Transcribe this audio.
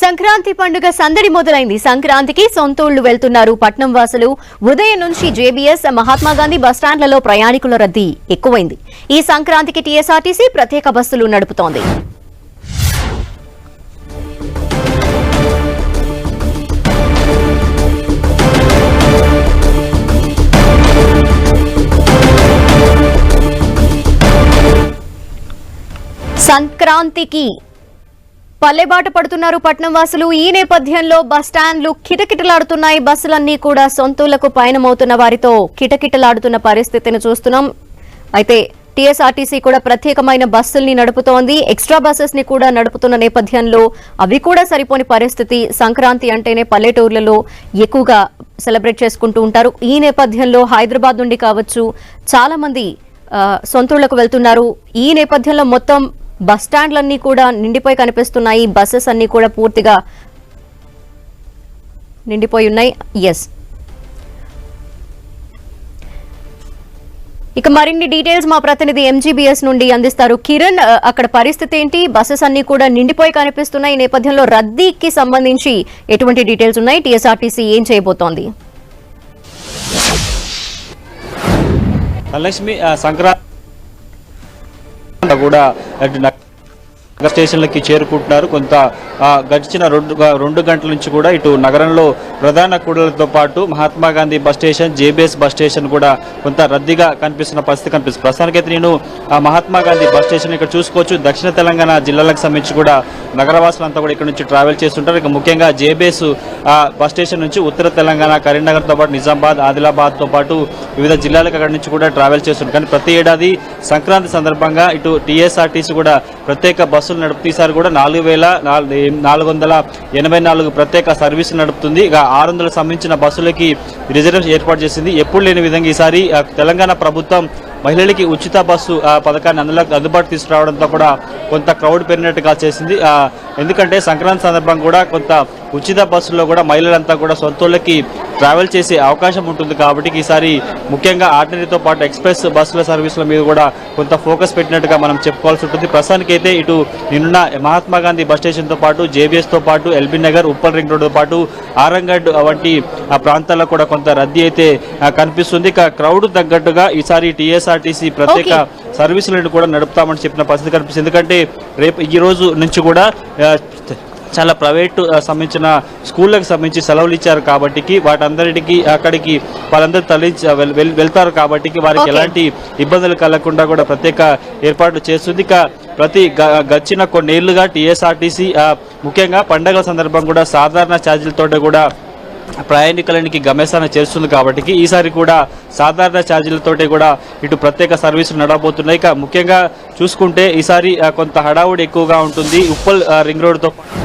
సంక్రాంతి పండుగ సందడి మొదలైంది. సంక్రాంతికి సొంతూళ్ళు వెళ్తున్నారు పట్నం వాసులు. ఉదయం నుంచి జేబీఎస్ మహాత్మాగాంధీ బస్టాండ్లలో ప్రయాణికుల రద్దీ ఎక్కువైంది. ఈ సంక్రాంతికి టీఎస్ఆర్టీసీ ప్రత్యేక బస్సులు నడుపుతోంది. సంక్రాంతికి పల్లెబాట పడుతున్నారు పట్నం వాసులు. ఈ నేపథ్యంలో బస్టాండ్లు కిటకిటలాడుతున్నాయి. బస్సులన్నీ కూడా సొంతూళ్ళకు పయనమవుతున్న వారితో కిటకిటలాడుతున్న పరిస్థితిని చూస్తున్నాం. అయితే టీఎస్ఆర్టీసీ కూడా ప్రత్యేకమైన బస్సుల్ని నడుపుతోంది. ఎక్స్ట్రా బస్సెస్ని కూడా నడుపుతున్న నేపథ్యంలో అవి కూడా సరిపోని పరిస్థితి. సంక్రాంతి అంటేనే పల్లెటూర్లలో ఎక్కువగా సెలబ్రేట్ చేసుకుంటూ ఉంటారు. ఈ నేపథ్యంలో హైదరాబాద్ నుండి కావచ్చు చాలా మంది సొంతూళ్ళకు వెళ్తున్నారు. ఈ నేపథ్యంలో మొత్తం బస్ స్టాండ్లన్నీ కూడా నిండిపోయి కనిపిస్తున్నాయి. బస్సెస్ అన్ని కూడా పూర్తిగా నిండిపోయి ఉన్నాయి. ఎస్ ఇక మరిన్ని డీటెయిల్స్ మా ప్రతినిధి ఎంజీబీఎస్ నుండి అందిస్తారు. కిరణ్ అక్కడ పరిస్థితి ఏంటి? బస్సెస్ అన్ని కూడా నిండిపోయి కనిపిస్తున్నాయి. ఈ నేపథ్యంలో రద్దీకి సంబంధించి ఎటువంటి డీటెయిల్స్ ఉన్నాయి? టీఎస్ఆర్టీసీ ఏం చేయబోతోంది? లక్ష్మి సంక్రాంతి కూడా అటు నగర స్టేషన్లకి చేరుకుంటున్నారు. కొంత గడిచిన రెండు రెండు గంటల నుంచి కూడా ఇటు నగరంలో ప్రధాన కూడలతో పాటు Mahatma Gandhi bus station JBS bus station కూడా కొంత రద్దీగా కనిపిస్తున్న పరిస్థితి కనిపిస్తుంది. ప్రస్తుతానికైతే నేను ఆ మహాత్మా గాంధీ బస్ స్టేషన్ ఇక్కడ చూసుకోవచ్చు. దక్షిణ తెలంగాణ జిల్లాలకు సంబంధించి కూడా నగరవాసులంతా కూడా ఇక్కడ నుంచి ట్రావెల్ చేస్తుంటారు. ఇక ముఖ్యంగా జేబీఎస్ ఆ, బస్ స్టేషన్ నుంచి ఉత్తర తెలంగాణ కరీంనగర్తో పాటు నిజామాబాద్ ఆదిలాబాద్తో పాటు వివిధ జిల్లాలకు అక్కడి నుంచి కూడా ట్రావెల్ చేస్తుంటారు. కానీ ప్రతి ఏడాది సంక్రాంతి సందర్భంగా ఇటు టీఎస్ఆర్టీసీ కూడా ప్రత్యేక బస్సు బస్సులు నడుపుతూ ఈసారి కూడా నాలుగు వేల నాలుగు వందల ఎనభై నాలుగు ప్రత్యేక సర్వీసులు నడుపుతుంది. ఇక ఆరు వందల సంబంధించిన బస్సులకి రిజర్వేషన్ ఏర్పాటు చేసింది. ఎప్పుడు లేని విధంగా ఈసారి తెలంగాణ ప్రభుత్వం మహిళలకి ఉచిత బస్సు ఆ, పథకాన్ని అందులో అందుబాటు తీసుకురావడంతో కూడా కొంత క్రౌడ్ పెరిగినట్టుగా చేసింది. ఎందుకంటే సంక్రాంతి సందర్భంగా కూడా కొంత ఉచిత బస్సులో కూడా మహిళలంతా కూడా సొంతూళ్ళకి ట్రావెల్ చేసే అవకాశం ఉంటుంది కాబట్టి ఈసారి ముఖ్యంగా ఆర్డినరీతో పాటు ఎక్స్ప్రెస్ బస్సుల సర్వీసుల మీద కూడా కొంత ఫోకస్ పెట్టినట్టుగా మనం చెప్పుకోవాల్సి ఉంటుంది. ప్రస్తుతానికి అయితే ఇటు నిన్న మహాత్మా గాంధీ బస్ స్టేషన్తో పాటు జేబీఎస్తో పాటు ఎల్బీ నగర్ ఉప్పల్ రింగ్ రోడ్తో పాటు ఆరంగడ్ వంటి ఆ ప్రాంతాల్లో కూడా కొంత రద్దీ అయితే కనిపిస్తుంది. ఇక క్రౌడ్ తగ్గట్టుగా ఈసారి టీఎస్ఆర్టీసీ ప్రత్యేక సర్వీసులను కూడా నడుపుతామని చెప్పిన పరిస్థితి కనిపిస్తుంది. ఎందుకంటే రేపు ఈ రోజు నుంచి కూడా చాలా ప్రైవేటు సంబంధించిన స్కూళ్ళకి సంబంధించి సెలవులు ఇచ్చారు కాబట్టి వాటందరికీ అక్కడికి వాళ్ళందరూ వెల్- వెళ్తారు కాబట్టి వారికి. ఎలాంటి ఇబ్బందులు కలగకుండా కూడా ప్రత్యేక ఏర్పాట్లు చేస్తుంది. ఇక ప్రతి గడిచిన కొన్నేళ్ళుగా టీఎస్ఆర్టీసీ ముఖ్యంగా పండగల సందర్భం కూడా సాధారణ ఛార్జీలతో కూడా ప్రయాణికులకి గమ్యస్థానం చేస్తుంది కాబట్టి ఈసారి కూడా సాధారణ ఛార్జీలతోటి కూడా ఇటు ప్రత్యేక సర్వీసులు నడవబోతున్నాయి. ఇక ముఖ్యంగా చూసుకుంటే ఈసారి కొంత హడావుడి ఎక్కువగా ఉంటుంది. ఉప్పల్ రింగ్ రోడ్తో పాటు